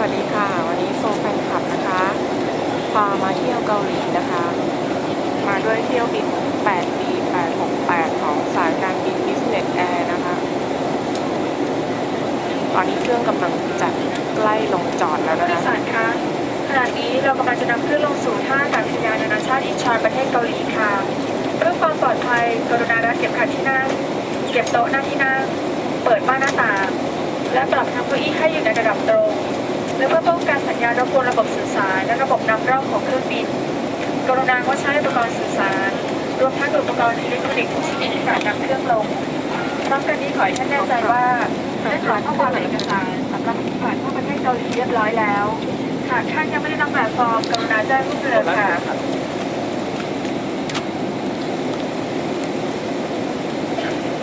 วัสดีค่ะ วันนี้โซแฟนคลับนะคะพามาเที่ยวเกาหลีนะคะ มาด้วยเที่ยวบิน 8D 868 ของสายการบิน Business Air นะคะ ตอนนี้เครื่องกำลังจะใกล้ลงจอดแล้วนะคะสารคะขณะนี้เรากำลังจะนำเครื่องลงสู่ท่าอากาศยานนานาชาติอินชอนประเทศเกาหลีค่ะเพื่อความปลอดภัยกรุณารัดเก็บขาที่นั่งเก็บโต๊ะหน้าที่นั่งเปิดบ้านหน้าต่างและปรับทางเก้าอี้ให้อยู่ในระดับตรง และเพื่อป้องกันสัญญาณรบกวนระบบสื่อสาร และระบบนำร่องของเครื่องบิน กรุณางดใช้อุปกรณ์สื่อสาร รวมทั้งอุปกรณ์อิเล็กทรอนิกส์ทุกชนิดที่การนำเครื่องลงพร้อมกันนี้ขอให้ท่านแน่ใจว่าได้ถอนข้อความเอกสารสำหรับผ่านเข้าประเทศเกาหลีเรียบร้อยแล้วหากท่านยังไม่ได้รับแบบฟอร์มกรุณาแจ้งผู้เรือค่ะ